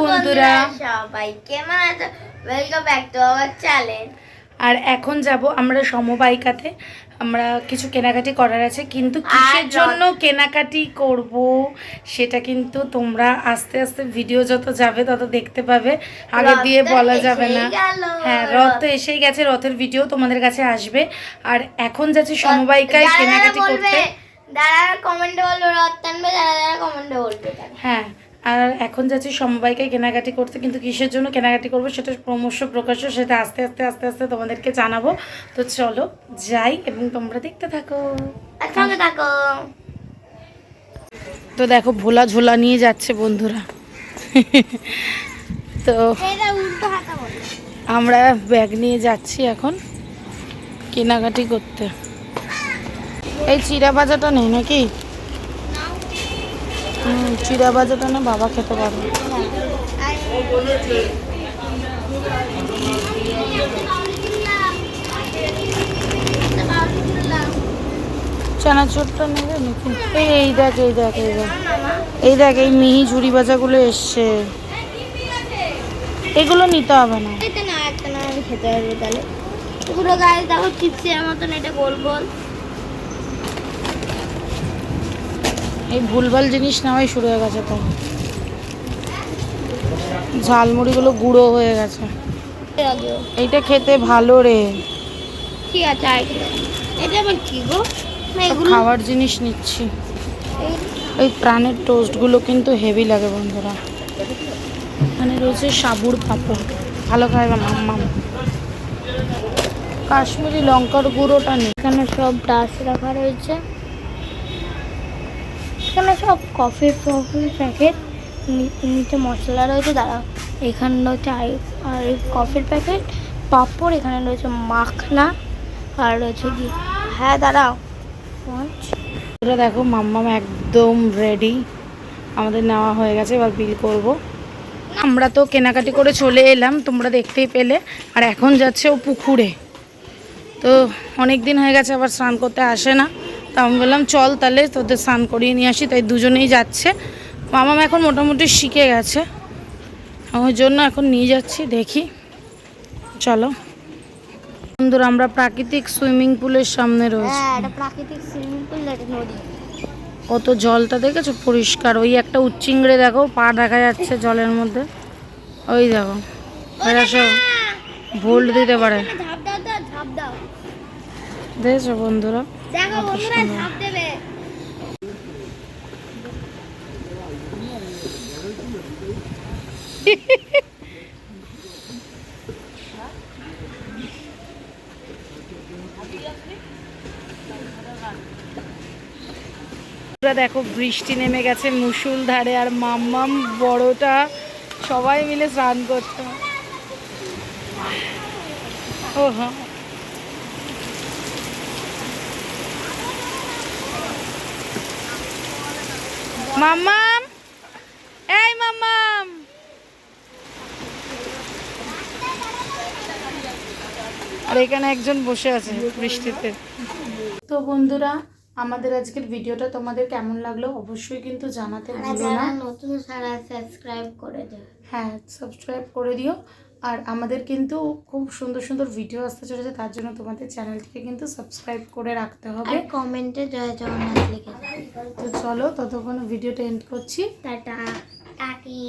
বন্ধুরা। সবাই কেমন আছো welcome back to our channel আর এখন যাব আমরা সমবায়িকাতে। আমরা কিছু কেনাকাটি করার আছে কিন্তু কিসের জন্য কেনাকাটি করব সেটা কিন্তু তোমরা আস্তে আস্তে ভিডিও যত যাবে তত দেখতে পাবে। আগে দিয়ে বলা যাবে না। হ্যাঁ রথ তো এসেই গেছে রথের ভিডিও তোমাদের কাছে আসবে। আর এখন যাচ্ছি সমবায়িকায় কেনাকাটি করতে। যারা কমেন্টে বলবে রথ টানবে যারা যারা কমেন্টে বলবে। হ্যাঁ আর এখন যাচ্ছি সমবায়িকায় কেনাকাটি করতে কিন্তু কিসের জন্য কেনাকাটি করব সেটা ক্রমশ প্রকাশ্য সেটা আস্তে আস্তে আস্তে আস্তে তোমাদেরকে জানাব। তো চলো যাই এবং তোমরা দেখতে থাকো। থাকো। তো দেখো ভোলা ঝোলা নিয়ে যাচ্ছে বন্ধুরা। তো আমরা ব্যাগ নিয়ে যাচ্ছি এখন কেনাকাটি করতে। এই চিড়া ভাজাটা নেই নাকি? চিড়া ভাজাটা না বাবা খেতে পারবে। চানাচুরটা নেবে নাকি? এই এই দেখ এই দেখ এই দেখ। এই দেখ, এই মিহি ঝুড়ি ভাজাগুলো এসছে। এগুলো নিতে হবে না। এটা না খেতে পারব তাহলে। পুরো গায়ে দেখো চিপসের মতন এটা গোল গোল। এই ভুলভাল জিনিস নেওয়াই শুরু হয়ে গেছে তো। ঝালমুড়িগুলো গুঁড়ো হয়ে গেছে। এইটা খেতে ভালো রে। ঠিক আছে এটা আবার কি গো? খাওয়ার জিনিস নিচ্ছি। ওই প্রাণের টোস্টগুলো কিন্তু হেভি লাগে বন্ধুরা। এখানে রয়েছে সাবুর পাপড়। ভালো খায় মাম্মাম কাশ্মীরি লঙ্কার গুঁড়োটা নেই এখানে সব ডাস রাখা রয়েছে। এখানে সব কফি কফি প্যাকেট নিচে মশলা রয়েছে, দাঁড়াও। এখানে রয়েছে আর কফির প্যাকেট পাঁপড়, এখানে রয়েছে মাখনা, আর রয়েছে কি? হ্যাঁ দাঁড়াও। পাঁচ দেখো, মাম্মাম একদম রেডি আমাদের নেওয়া হয়ে গেছে, এবার বিল করব। আমরা তো কেনাকাটি করে চলে এলাম, তোমরা দেখতেই পেলে। আর এখন যাচ্ছে ও পুকুরে। তো অনেক দিন হয়ে গেছে, আবার স্নান করতে আসে না। তা আমি বললাম চল তাহলে তোদের স্নান করিয়ে নিয়ে আসি। তাই দুজনেই যাচ্ছে। মামাম এখন মোটামুটি শিখে গেছে। ওই জন্য এখন নিয়ে যাচ্ছি দেখি। চলো। বন্ধুরা আমরা প্রাকৃতিক সুইমিং পুলের সামনে রয়েছে। হ্যাঁ প্রাকৃতিক সুইমিং পুল নদী। কত জলটা দেখেছ? পরিষ্কার। ওই একটা উচ্চিংড়ে দেখো পা দেখা যাচ্ছে জলের মধ্যে। ওই দেখো। ভোল্ট দিতে পারে। দেখেছ বন্ধুরা দেখো বন্ধুরা দেখো বৃষ্টি নেমে গেছে মুসুল ধারে আর মাম্মাম বড়টা সবাই মিলে স্নান করতে। ও হ্যাঁ মাম্মাম। এই মাম্মাম। আর এখানে একজন বসে আছে বৃষ্টিতে। তো বন্ধুরা আমাদের আজকের ভিডিওটা তোমাদের কেমন লাগল অবশ্যই কিন্তু জানাতে ভুলো না। নতুন সারা সাবস্ক্রাইব করে দিও। হ্যাঁ সাবস্ক্রাইব করে দিও। আর আমাদের কিন্তু খুব সুন্দর সুন্দর ভিডিও আসতে চলেছে তার জন্য তোমাদের চ্যানেলটিকে কিন্তু সাবস্ক্রাইব করে রাখতে হবে। কমেন্টে জয় জগন্নাথ লিখে তো চলো ততক্ষণ ভিডিওটা এন্ড করছি। টাটা টাকি